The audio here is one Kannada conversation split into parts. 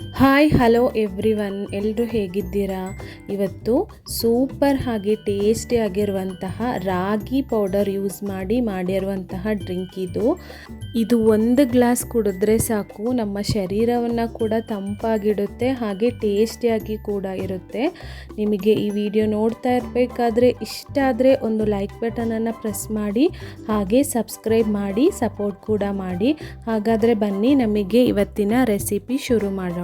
ಹಾಯ್ ಹಲೋ ಎವ್ರಿ ಒನ್ ಎಲ್ಲರೂ ಹೇಗಿದ್ದೀರಾ? ಇವತ್ತು ಸೂಪರ್ ಹಾಗೆ ಟೇಸ್ಟಿ ಆಗಿರುವಂತಹ ರಾಗಿ ಪೌಡರ್ ಯೂಸ್ ಮಾಡಿ ಮಾಡಿರುವಂತಹ ಡ್ರಿಂಕ್ ಇದು. ಇದು ಒಂದು ಗ್ಲಾಸ್ ಕುಡಿದ್ರೆ ಸಾಕು, ನಮ್ಮ ಶರೀರವನ್ನು ಕೂಡ ತಂಪಾಗಿಡುತ್ತೆ, ಹಾಗೆ ಟೇಸ್ಟಿಯಾಗಿ ಕೂಡ ಇರುತ್ತೆ. ನಿಮಗೆ ಈ ವಿಡಿಯೋ ನೋಡ್ತಾ ಇರಬೇಕಾದ್ರೆ, ಇಷ್ಟ ಆದರೆ ಒಂದು ಲೈಕ್ ಬಟನನ್ನು ಪ್ರೆಸ್ ಮಾಡಿ, ಹಾಗೆ ಸಬ್ಸ್ಕ್ರೈಬ್ ಮಾಡಿ ಸಪೋರ್ಟ್ ಕೂಡ ಮಾಡಿ. ಹಾಗಾದರೆ ಬನ್ನಿ, ನಮಗೆ ಇವತ್ತಿನ ರೆಸಿಪಿ ಶುರು ಮಾಡೋಣ.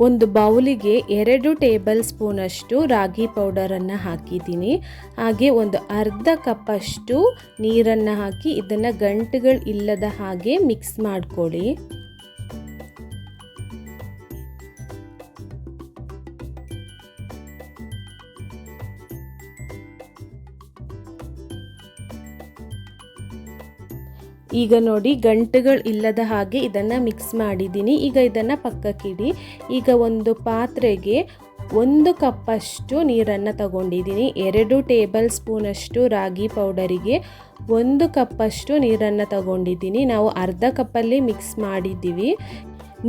ಒಂದು ಬೌಲಿಗೆ ಎರಡು ಟೇಬಲ್ ಸ್ಪೂನಷ್ಟು ರಾಗಿ ಪೌಡರನ್ನು ಹಾಕಿದ್ದೀನಿ. ಹಾಗೆ ಒಂದು ಅರ್ಧ ಕಪ್ಪಷ್ಟು ನೀರನ್ನು ಹಾಕಿ ಇದನ್ನು ಗಂಟುಗಳು ಇಲ್ಲದ ಹಾಗೆ ಮಿಕ್ಸ್ ಮಾಡ್ಕೊಳ್ಳಿ. ಈಗ ನೋಡಿ, ಗಂಟುಗಳು ಇಲ್ಲದ ಹಾಗೆ ಇದನ್ನು ಮಿಕ್ಸ್ ಮಾಡಿದ್ದೀನಿ. ಈಗ ಇದನ್ನು ಪಕ್ಕಕ್ಕಿಡಿ. ಈಗ ಒಂದು ಪಾತ್ರೆಗೆ ಒಂದು ಕಪ್ಪಷ್ಟು ನೀರನ್ನು ತಗೊಂಡಿದ್ದೀನಿ. ಎರಡು ಟೇಬಲ್ ಸ್ಪೂನಷ್ಟು ರಾಗಿ ಪೌಡರಿಗೆ ಒಂದು ಕಪ್ಪಷ್ಟು ನೀರನ್ನು ತಗೊಂಡಿದ್ದೀನಿ. ನಾವು ಅರ್ಧ ಕಪ್ಪಲ್ಲಿ ಮಿಕ್ಸ್ ಮಾಡಿದ್ದೀವಿ.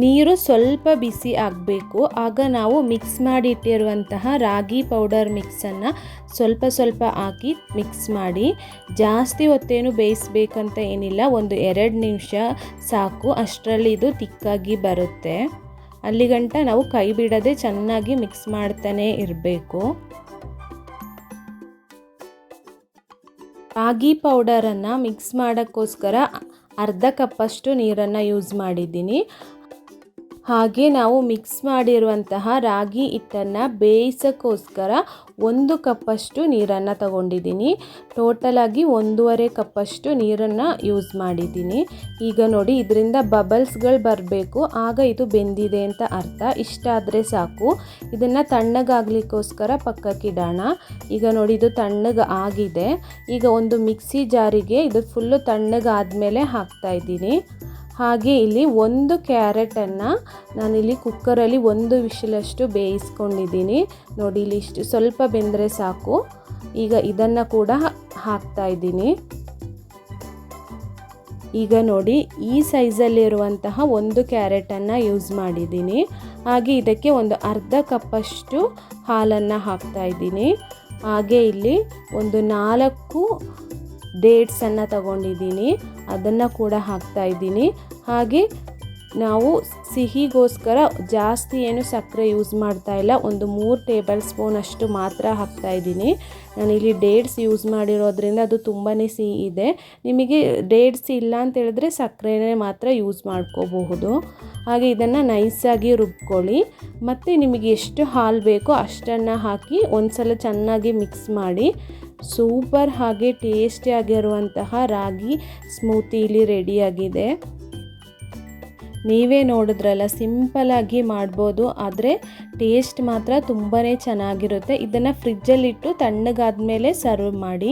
ನೀರು ಸ್ವಲ್ಪ ಬಿಸಿ ಆಗಬೇಕು. ಆಗ ನಾವು ಮಿಕ್ಸ್ ಮಾಡಿಟ್ಟಿರುವಂತಹ ರಾಗಿ ಪೌಡರ್ ಮಿಕ್ಸನ್ನು ಸ್ವಲ್ಪ ಸ್ವಲ್ಪ ಹಾಕಿ ಮಿಕ್ಸ್ ಮಾಡಿ, ಜಾಸ್ತಿ ಹೊತ್ತೇನು ಬೇಯಿಸ್ಬೇಕಂತ ಏನಿಲ್ಲ, ಒಂದು ಎರಡು ನಿಮಿಷ ಸಾಕು, ಅಷ್ಟರಲ್ಲಿ ಇದು ತಿಕ್ಕಾಗಿ ಬರುತ್ತೆ. ಅಲ್ಲಿಗಂಟ ನಾವು ಕೈ ಬಿಡದೆ ಚೆನ್ನಾಗಿ ಮಿಕ್ಸ್ ಮಾಡ್ತಾನೆ ಇರಬೇಕು. ರಾಗಿ ಪೌಡರನ್ನು ಮಿಕ್ಸ್ ಮಾಡೋಕ್ಕೋಸ್ಕರ ಅರ್ಧ ಕಪ್ಪಷ್ಟು ನೀರನ್ನು ಯೂಸ್ ಮಾಡಿದ್ದೀನಿ. ಹಾಗೆ ನಾವು ಮಿಕ್ಸ್ ಮಾಡಿರುವಂತಹ ರಾಗಿ ಹಿಟ್ಟನ್ನು ಬೇಯಿಸೋಕ್ಕೋಸ್ಕರ ಒಂದು ಕಪ್ಪಷ್ಟು ನೀರನ್ನು ತಗೊಂಡಿದ್ದೀನಿ. ಟೋಟಲಾಗಿ ಒಂದೂವರೆ ಕಪ್ಪಷ್ಟು ನೀರನ್ನು ಯೂಸ್ ಮಾಡಿದ್ದೀನಿ. ಈಗ ನೋಡಿ ಇದರಿಂದ ಬಬಲ್ಸ್ಗಳು ಬರಬೇಕು. ಆಗ ಇದು ಬೆಂದಿದೆ ಅಂತ ಅರ್ಥ. ಇಷ್ಟ ಆದರೆ ಸಾಕು. ಇದನ್ನು ತಣ್ಣಗಾಗಲಿಕ್ಕೋಸ್ಕರ ಪಕ್ಕಕ್ಕಿಡೋಣ ಈಗ ನೋಡಿ ಇದು ತಣ್ಣಗೆ ಆಗಿದೆ. ಈಗ ಒಂದು ಮಿಕ್ಸಿ ಜಾರಿಗೆ ಇದು ಫುಲ್ಲು ತಣ್ಣಗಾದ್ಮೇಲೆ ಹಾಕ್ತಾ ಇದ್ದೀನಿ. ಹಾಗೆ ಇಲ್ಲಿ ಒಂದು ಕ್ಯಾರೆಟನ್ನು ನಾನಿಲ್ಲಿ ಕುಕ್ಕರಲ್ಲಿ ಒಂದು ವಿಷಲಷ್ಟು ಬೇಯಿಸ್ಕೊಂಡಿದ್ದೀನಿ. ನೋಡಿ, ಇಲ್ಲಿ ಇಷ್ಟು ಸ್ವಲ್ಪ ಬೆಂದರೆ ಸಾಕು. ಈಗ ಇದನ್ನು ಕೂಡ ಹಾಕ್ತಾ ಇದ್ದೀನಿ. ಈಗ ನೋಡಿ, ಈ ಸೈಜಲ್ಲಿರುವಂತಹ ಒಂದು ಕ್ಯಾರೆಟನ್ನು ಯೂಸ್ ಮಾಡಿದ್ದೀನಿ. ಹಾಗೆ ಇದಕ್ಕೆ ಒಂದು ಅರ್ಧ ಕಪ್ಪಷ್ಟು ಹಾಲನ್ನು ಹಾಕ್ತಾ ಇದ್ದೀನಿ. ಹಾಗೆ ಇಲ್ಲಿ ಒಂದು ನಾಲ್ಕು ಡೇಟ್ಸನ್ನು ತಗೊಂಡಿದ್ದೀನಿ. ಅದನ್ನು ಕೂಡ ಹಾಕ್ತಾ ಇದ್ದೀನಿ. ಹಾಗೆ ನಾವು ಸಿಹಿಗೋಸ್ಕರ ಜಾಸ್ತಿ ಏನು ಸಕ್ಕರೆ ಯೂಸ್ ಮಾಡ್ತಾ ಇಲ್ಲ. ಒಂದು ಮೂರು ಟೇಬಲ್ ಸ್ಪೂನ್ ಅಷ್ಟು ಮಾತ್ರ ಹಾಕ್ತಾ ಇದ್ದೀನಿ. ನಾನಿಲ್ಲಿ ಡೇಟ್ಸ್ ಯೂಸ್ ಮಾಡಿರೋದ್ರಿಂದ ಅದು ತುಂಬಾ ಸಿಹಿ ಇದೆ. ನಿಮಗೆ ಡೇಟ್ಸ್ ಇಲ್ಲ ಅಂತ ಹೇಳಿದ್ರೆ ಸಕ್ಕರೆನೇ ಮಾತ್ರ ಯೂಸ್ ಮಾಡ್ಕೋಬಹುದು. ಹಾಗೆ ಇದನ್ನು ನೈಸಾಗಿ ರುಬ್ಕೊಳ್ಳಿ. ಮತ್ತು ನಿಮಗೆ ಎಷ್ಟು ಹಾಲು ಬೇಕೋ ಅಷ್ಟನ್ನು ಹಾಕಿ ಒಂದ್ಸಲ ಚೆನ್ನಾಗಿ ಮಿಕ್ಸ್ ಮಾಡಿ. ಸೂಪರ್ ಹಾಗೆ ಟೇಸ್ಟಿಯಾಗಿರುವಂತಹ ರಾಗಿ ಸ್ಮೂತಿ ಇಲ್ಲಿ ರೆಡಿಯಾಗಿದೆ ನೀವೇ ನೋಡಿದ್ರಲ್ಲ ಸಿಂಪಲಾಗಿ ಮಾಡ್ಬೋದು, ಆದರೆ ಟೇಸ್ಟ್ ಮಾತ್ರ ತುಂಬಾ ಚೆನ್ನಾಗಿರುತ್ತೆ. ಇದನ್ನು ಫ್ರಿಜ್ಜಲ್ಲಿಟ್ಟು ತಣ್ಣಗಾದ್ಮೇಲೆ ಸರ್ವ್ ಮಾಡಿ.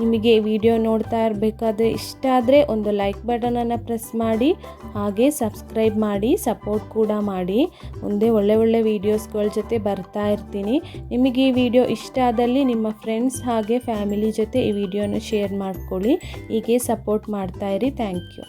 ನಿಮಗೆ ವಿಡಿಯೋ ನೋಡ್ತಾ ಇರಬೇಕಾದ್ರೆ ಇಷ್ಟ ಆದರೆ ಒಂದು ಲೈಕ್ ಬಟನನ್ನು ಪ್ರೆಸ್ ಮಾಡಿ, ಹಾಗೆ ಸಬ್ಸ್ಕ್ರೈಬ್ ಮಾಡಿ, ಸಪೋರ್ಟ್ ಕೂಡ ಮಾಡಿ. ಮುಂದೆ ಒಳ್ಳೆ ಒಳ್ಳೆ ವೀಡಿಯೋಸ್ಗಳ ಜೊತೆ ಬರ್ತಾ ಇರ್ತೀನಿ. ನಿಮಗೆ ಈ ವಿಡಿಯೋ ಇಷ್ಟ ಆದಲ್ಲಿ ನಿಮ್ಮ ಫ್ರೆಂಡ್ಸ್ ಹಾಗೆ ಫ್ಯಾಮಿಲಿ ಜೊತೆ ಈ ವಿಡಿಯೋನ ಶೇರ್ ಮಾಡ್ಕೊಳ್ಳಿ. ಹೀಗೆ ಸಪೋರ್ಟ್ ಮಾಡ್ತಾಯಿರಿ ಥ್ಯಾಂಕ್ ಯು.